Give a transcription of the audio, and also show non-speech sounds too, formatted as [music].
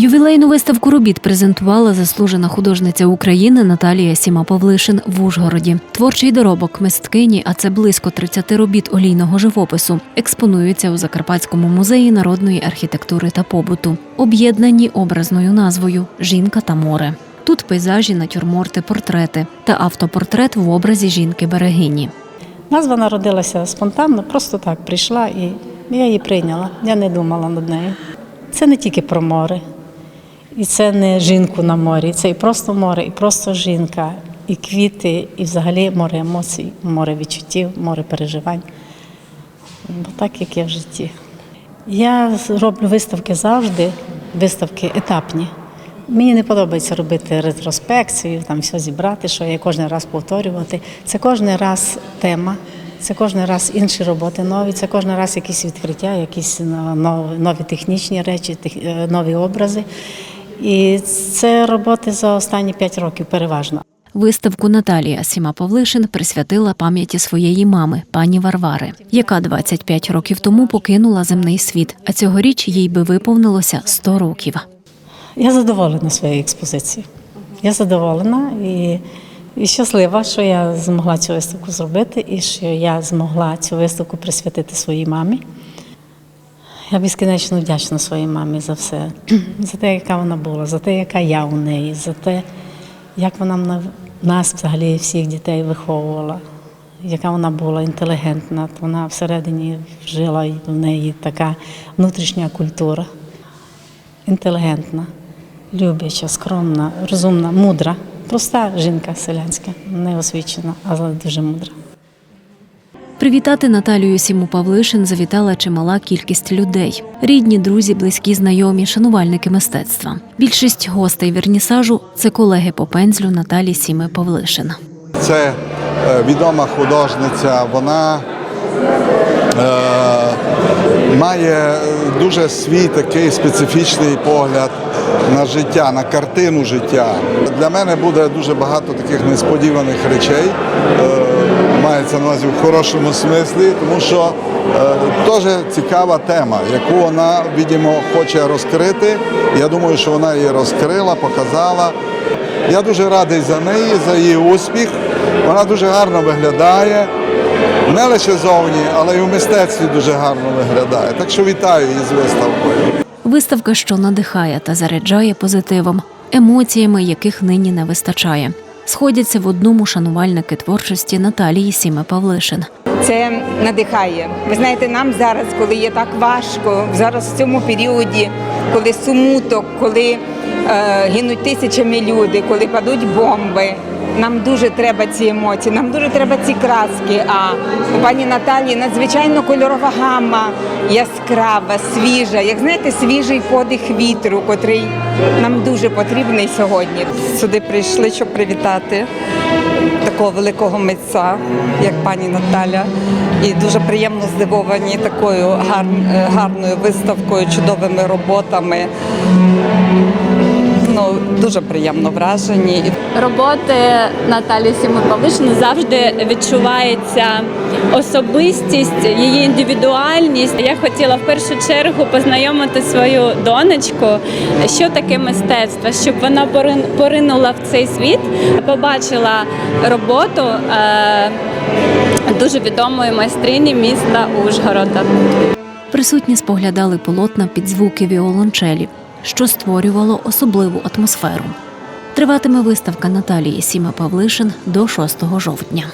Ювілейну виставку робіт презентувала заслужена художниця України Наталія Сіма Павлишин в Ужгороді. Творчий доробок мисткині, а це близько 30 робіт олійного живопису, експонуються у Закарпатському музеї народної архітектури та побуту, об'єднані образною назвою Жінка та море. Тут пейзажі, натюрморти, портрети та автопортрет в образі жінки берегині. Назва народилася спонтанно, просто так прийшла і я її прийняла. Я не думала над нею. Це не тільки про море, і це не жінку на морі, це і просто море, і просто жінка, і квіти, і взагалі море емоцій, море відчуттів, море переживань. Бо так, як є в житті. Я роблю виставки завжди, виставки етапні. Мені не подобається робити ретроспекцію, там все зібрати, що я кожен раз повторювати. Це кожен раз тема, це кожен раз інші роботи нові, це кожен раз якісь відкриття, якісь нові, нові технічні речі, е, нові образи. І це роботи за останні п'ять років переважно. Виставку Наталія Сіма Павлишин присвятила пам'яті своєї мами, пані Варвари, яка 25 років тому покинула земний світ, а цьогоріч їй би виповнилося 100 років. Я задоволена своєю експозицією. Я задоволена і, і щаслива, що я змогла цю виставку зробити і що я змогла цю виставку присвятити своїй мамі. Я безкінечно вдячна своїй мамі за все, [clears throat] за те, яка вона була, за те, яка я у неї, за те, як вона нас, взагалі, всіх дітей виховувала, яка вона була інтелігентна. Вона всередині жила в неї така внутрішня культура інтелігентна, любляча, скромна, розумна, мудра. Проста жінка селянська, неосвічена, але дуже мудра. Привітати Наталію Сіму Павлишин завітала чимала кількість людей: рідні, друзі, близькі, знайомі, шанувальники мистецтва. Більшість гостей вернісажу це колеги по пензлю Наталі Сіми Павлишин. Це е, відома художниця, вона е, має дуже свій такий специфічний погляд на життя, на картину життя. Для мене буде дуже багато таких несподіваних речей. Мається на увазі в хорошому смислі, тому що е, теж цікава тема, яку вона, видимо, хоче розкрити. Я думаю, що вона її розкрила, показала. Я дуже радий за неї, за її успіх. Вона дуже гарно виглядає. Не лише зовні, але й у мистецтві дуже гарно виглядає. Так що вітаю її з виставкою. Виставка, що надихає та заряджає позитивом, емоціями, яких нині не вистачає. Сходяться в одному шанувальники творчості Наталії Сіме Павлишин. Це надихає. Ви знаєте, нам зараз, коли є так важко, зараз в цьому періоді, коли сумуток, коли е, гинуть тисячами люди, коли падуть бомби. Нам дуже треба ці емоції, нам дуже треба ці краски. А у пані Наталії надзвичайно кольорова гамма, яскрава, свіжа, як знаєте, свіжий подих вітру, котрий нам дуже потрібний сьогодні. Сюди прийшли, щоб привітати такого великого митця, як пані Наталя. І дуже приємно здивовані такою е, гарною виставкою, чудовими роботами. Дуже приємно вражені. роботи Наталі Сіми завжди відчувається особистість, її індивідуальність. Я хотіла в першу чергу познайомити свою донечку, що таке мистецтво, щоб вона порин- поринула в цей світ, побачила роботу е, дуже відомої майстрині міста Ужгорода. Присутні споглядали полотна під звуки віолончелі, що створювало особливу атмосферу. Триватиме виставка Наталії Сіма Павлишин до 6 жовтня.